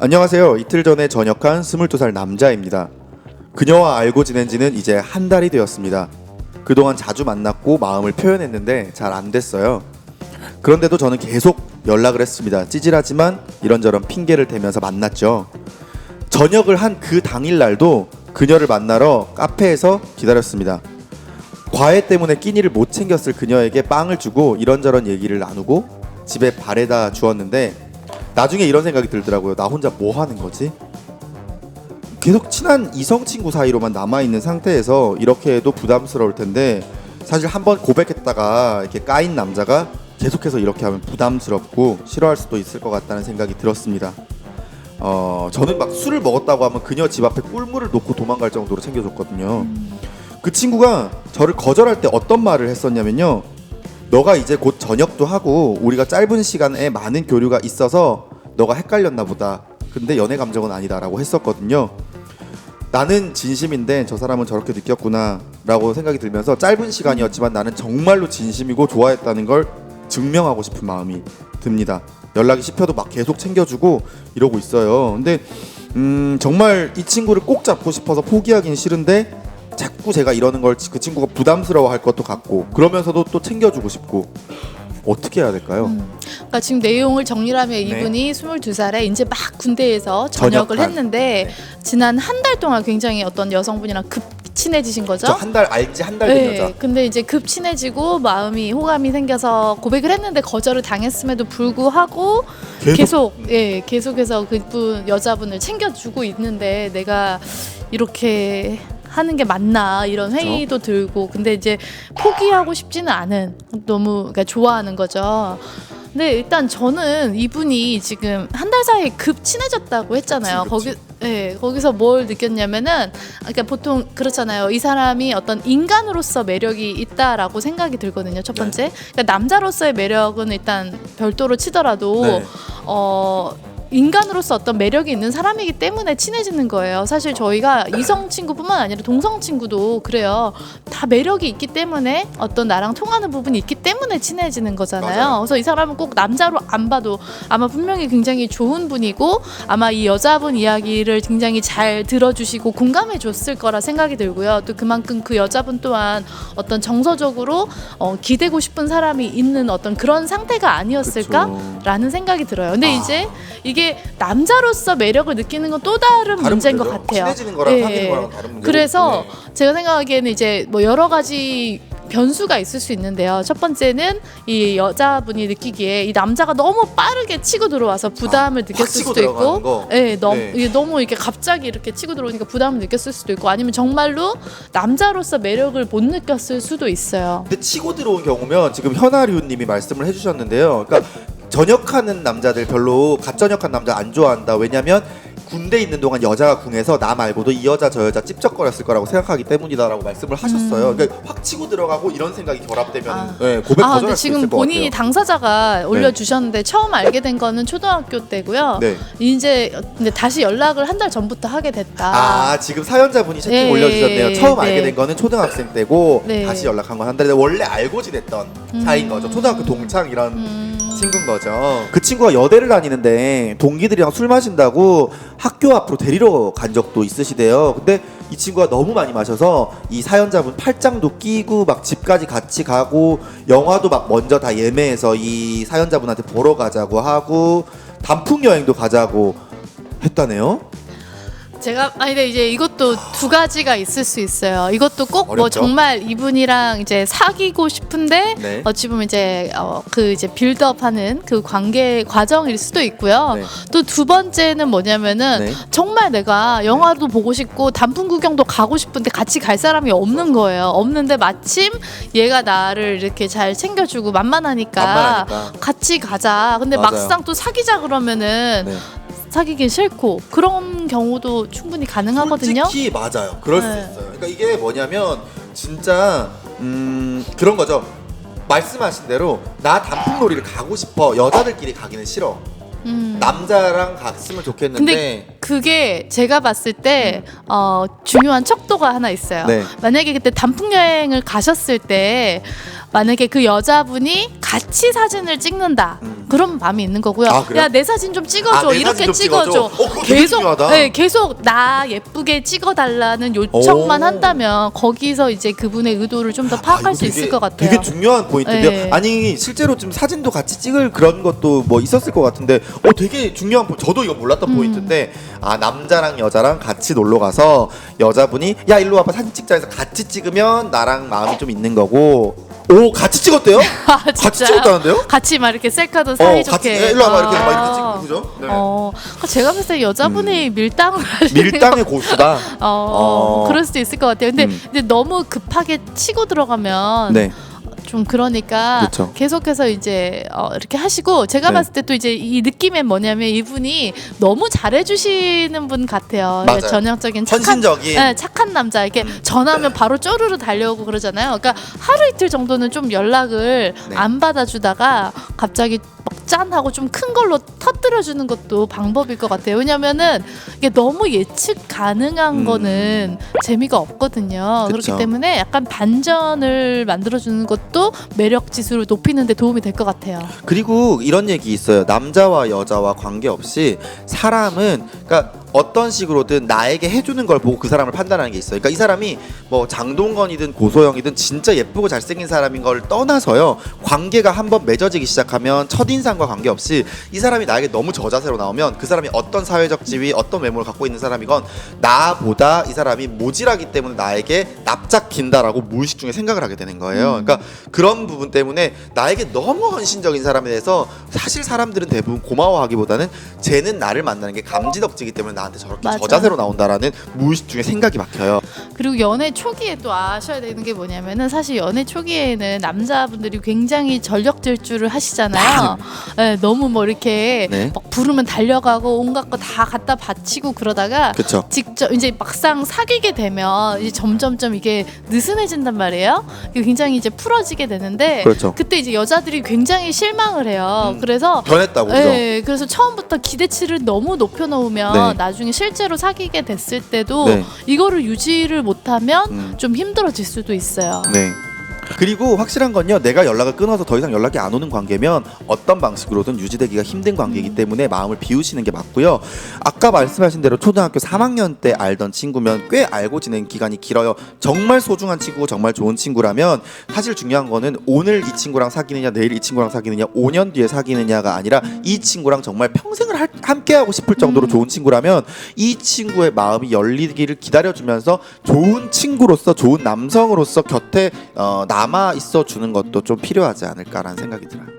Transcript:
안녕하세요. 이틀 전에 전역한 22살 남자입니다. 그녀와 알고 지낸 지는 이제 한 달이 되었습니다. 그동안 자주 만났고 마음을 표현했는데 잘 안 됐어요. 그런데도 저는 계속 연락을 했습니다. 찌질하지만 이런저런 핑계를 대면서 만났죠. 저녁을 한 그 당일 날도 그녀를 만나러 카페에서 기다렸습니다. 과외 때문에 끼니를 못 챙겼을 그녀에게 빵을 주고 이런저런 얘기를 나누고 집에 바래다 주었는데 나중에 이런 생각이 들더라고요. 나 혼자 뭐 하는 거지? 계속 친한 이성 친구 사이로만 남아 있는 상태에서 이렇게 해도 부담스러울 텐데 사실 한번 고백했다가 이렇게 까인 남자가 계속해서 이렇게 하면 부담스럽고 싫어할 수도 있을 것 같다는 생각이 들었습니다. 어 저는 막 술을 먹었다고 하면 그녀 집 앞에 꿀물을 놓고 도망갈 정도로 챙겨줬거든요. 그 친구가 저를 거절할 때 어떤 말을 했었냐면요. 너가 이제 곧 전역도 하고 우리가 짧은 시간에 많은 교류가 있어서 너가 헷갈렸나 보다. 근데 연애 감정은 아니다라고 했었거든요. 나는 진심인데 저 사람은 저렇게 느꼈구나라고 생각이 들면서 짧은 시간이었지만 나는 정말로 진심이고 좋아했다는 걸 증명하고 싶은 마음이 듭니다. 연락이 씹혀도 막 계속 챙겨주고 이러고 있어요. 근데 음, 정말 이 친구를 꼭 잡고 싶어서 포기하긴 싫은데 자꾸 제가 이러는 걸 그 친구가 부담스러워할 것도 같고 그러면서도 또 챙겨주고 싶고 어떻게 해야 될까요? 그러니까 지금 내용을 정리하면 네. 이분이 22살에 이제 막 군대에서 전역을 전역한. 했는데 네. 지난 한 달 동안 굉장히 어떤 여성분이랑 급 친해지신 거죠. 저한달 알지 한 달된 네, 여자. 근데 이제 급 친해지고 마음이 호감이 생겨서 고백을 했는데 거절을 당했음에도 불구하고 계속- 계속, 예 계속해서 그분 여자분을 챙겨주고 있는데 내가 이렇게 하는 게 맞나 이런. 회의도 들고 근데 이제 포기하고 싶지는 않은 너무 그러니까 좋아하는 거죠. 근데 일단 저는 이분이 지금 한 달 사이에 급 친해졌다고 했잖아요. 거기 예, 거기서 뭘 느꼈냐면은 그러니까 보통 그렇잖아요. 이 사람이 어떤 인간으로서 매력이 있다라고 생각이 들거든요. 첫 번째. 그러니까 남자로서의 매력은 일단 별도로 치더라도 네. 어 인간으로서 어떤 매력이 있는 사람이기 때문에 친해지는 거예요. 사실 저희가 이성 친구뿐만 아니라 동성 친구도 그래요. 다 매력이 있기 때문에 어떤 나랑 통하는 부분이 있기 때문에 친해지는 거잖아요. 맞아요. 그래서 이 사람은 꼭 남자로 안 봐도 아마 분명히 굉장히 좋은 분이고 아마 이 여자분 이야기를 굉장히 잘 들어주시고 공감해 줬을 거라 생각이 들고요. 또 그만큼 그 여자분 또한 어떤 정서적으로 어, 기대고 싶은 사람이 있는 어떤 그런 상태가 아니었을까? 그쵸. 라는 생각이 들어요. 근데 아. 이제 이게 남자로서 매력을 느끼는 건 또 다른 다른 문제인 것 문제죠. 같아요. 친해지는 거랑 예. 사귀는 거랑 다른 문제고. 그래서 네. 제가 생각하기에는 이제 뭐 여러 가지 변수가 있을 수 있는데요. 첫 번째는 이 여자분이 느끼기에 이 남자가 너무 빠르게 치고 들어와서 부담을 아, 확 느꼈을 치고 수도 들어가는 있고, 거? 예, 너무 네. 이게 너무 이렇게 갑자기 이렇게 치고 들어오니까 부담을 느꼈을 수도 있고, 아니면 정말로 남자로서 매력을 못 느꼈을 수도 있어요. 근데 치고 들어온 경우면 지금 현아류님이 말씀을 해주셨는데요. 그러니까 전역하는 남자들 별로 갓전역한 남자 안 좋아한다. 왜냐면 군대 있는 동안 여자가 궁해서 나 말고도 이 여자 저 여자 찝쩍거렸을 거라고 생각하기 때문이다라고 말씀을 하셨어요. 그러니까 확 치고 들어가고 이런 생각이 결합되면 음. 아. 네, 고백 아, 거절할 근데 수 지금 있을 것 본인이 같아요. 당사자가 올려주셨는데 처음 알게 된 거는 초등학교 때고요. 네. 이제 근데 다시 연락을 한 달 전부터 하게 됐다. 아 지금 사연자분이 채팅 네, 올려주셨네요. 처음 알게 네. 된 거는 초등학생 때고 네. 다시 연락한 건 한 달인데 원래 알고 지냈던 사이인 거죠. 초등학교 동창 이런 음. 친구인 거죠. 그 친구가 여대를 다니는데 동기들이랑 술 마신다고 학교 앞으로 데리러 간 적도 있으시대요. 근데 이 친구가 너무 많이 마셔서 이 사연자분 팔짱도 끼고 막 집까지 같이 가고 영화도 막 먼저 다 예매해서 이 사연자분한테 보러 가자고 하고 단풍 여행도 가자고 했다네요. 제가 아니 근데 이제 이것도 두 가지가 있을 수 있어요. 이것도 꼭 뭐 어렵죠? 정말 이분이랑 이제 사귀고 싶은데 네. 어찌 보면 이제 어, 그 이제 빌드업하는 그 관계 과정일 수도 있고요. 네. 또 두 번째는 뭐냐면은 네. 정말 내가 영화도 보고 싶고 단풍 구경도 가고 싶은데 같이 갈 사람이 없는 거예요. 없는데 마침 얘가 나를 이렇게 잘 챙겨주고 만만하니까, 만만하니까. 같이 가자. 근데 맞아요. 막상 또 사귀자 그러면은 네. 사귀긴 싫고 그런 경우도 충분히 가능하거든요. 솔직히 맞아요. 그럴 수 네. 있어요. 그러니까 이게 뭐냐면 진짜 음 그런 거죠. 말씀하신 대로 나 단풍놀이를 가고 싶어 여자들끼리 가기는 싫어. 음. 남자랑 갔으면 좋겠는데 근데 그게 제가 봤을 때 어, 중요한 척도가 하나 있어요. 네. 만약에 그때 단풍 여행을 가셨을 때 만약에 그 여자분이 같이 사진을 찍는다. 음. 그런 마음이 있는 거고요. 아, 그래요? 야 내 사진 좀 찍어줘 아, 내 이렇게 사진 좀 찍어줘. 찍어줘. 어, 그거 되게 계속 중요하다. 네, 계속 나 예쁘게 찍어달라는 요청만 오. 한다면 거기서 이제 그분의 의도를 좀더 아, 파악할 수 있을 것 같아요. 되게 중요한 포인트인데요. 네. 아니 실제로 좀 사진도 같이 찍을 그런 것도 뭐 있었을 것 같은데, 어 되게 중요한 포 저도 이거 몰랐던 음. 포인트인데, 아 남자랑 여자랑 같이 놀러 가서 여자분이 야 일로 와봐 사진 찍자 해서 같이 찍으면 나랑 마음이 좀 있는 거고, 오 같이 찍었대요? 아, 같이 진짜요? 찍었다는데요? 같이 막 이렇게 셀카도 어 사이좋게. 같이 예, 일로 와봐 이렇게 막 이렇게 아. 찍고 그죠? 네. 어, 그러니까 제가 봤을 때 여자분이 밀당을 하시는 밀당의 고수다. 어, 어. 그럴 수도 있을 것 같아요. 근데, 음. 근데 너무 급하게 치고 들어가면 네. 좀 그러니까 그쵸. 계속해서 이제 어, 이렇게 하시고 제가 네. 봤을 때 또 이제 이 느낌엔 뭐냐면 이분이 너무 잘해주시는 분 같아요. 맞아요. 전형적인 착한 헌신적인. 네, 착한 남자 이렇게 전화하면 바로 쪼르르 달려오고 그러잖아요. 그러니까 하루 이틀 정도는 좀 연락을 네. 안 받아주다가 갑자기 막 짠 하고 좀 큰 걸로 터뜨려 주는 것도 방법일 것 같아요. 왜냐면은 이게 너무 예측 가능한 음. 거는 재미가 없거든요. 그쵸. 그렇기 때문에 약간 반전을 만들어 주는 것도 매력 지수를 높이는 데 도움이 될 것 같아요. 그리고 이런 얘기 있어요. 남자와 여자와 관계없이 사람은 그러니까 어떤 식으로든 나에게 해주는 걸 보고 그 사람을 판단하는 게 있어요. 그러니까 이 사람이 뭐 장동건이든 고소영이든 진짜 예쁘고 잘생긴 사람인 걸 떠나서요. 관계가 한번 맺어지기 시작하면 첫인상과 관계없이 이 사람이 나에게 너무 저자세로 나오면 그 사람이 어떤 사회적 지위, 어떤 외모를 갖고 있는 사람이건 나보다 이 사람이 모질하기 때문에 나에게 납작긴다라고 무의식 중에 생각을 하게 되는 거예요. 그러니까 그런 부분 때문에 나에게 너무 헌신적인 사람에 대해서 사실 사람들은 대부분 고마워하기보다는 쟤는 나를 만나는 게 감지덕지기 때문에 나한테 저렇게 맞아. 저자세로 나온다라는 무의식 중에 생각이 막혀요. 그리고 연애 초기에 또 아셔야 되는 게 뭐냐면은 사실 연애 초기에는 남자분들이 굉장히 전력 질주를 하시잖아요. 네, 너무 뭐 이렇게 네. 막 부르면 달려가고 온갖 거 다 갖다 바치고 그러다가 그렇죠. 직접 이제 막상 사귀게 되면 이제 점점점 이게 느슨해진단 말이에요. 이게 굉장히 이제 풀어지게 되는데 그렇죠. 때 이제 여자들이 굉장히 실망을 해요. 음. 그래서 변했다고 그죠? 네, 그래서 처음부터 기대치를 너무 높여놓으면 네. 나중에 실제로 사귀게 됐을 때도 네. 이거를 유지를 못하면 음. 좀 힘들어질 수도 있어요. 네. 그리고 확실한 건요. 내가 연락을 끊어서 더 이상 연락이 안 오는 관계면 어떤 방식으로든 유지되기가 힘든 관계이기 때문에 마음을 비우시는 게 맞고요. 아까 말씀하신 대로 초등학교 3학년 때 알던 친구면 꽤 알고 지낸 기간이 길어요. 정말 소중한 친구고 정말 좋은 친구라면 사실 중요한 거는 오늘 이 친구랑 사귀느냐 내일 이 친구랑 사귀느냐 5년 뒤에 사귀느냐가 아니라 이 친구랑 정말 평생을 할- 함께하고 싶을 정도로 음. 좋은 친구라면 이 친구의 마음이 열리기를 기다려주면서 좋은 친구로서 좋은 남성으로서 곁에 어, 남아 있어 주는 것도 좀 필요하지 않을까라는 생각이 들어요.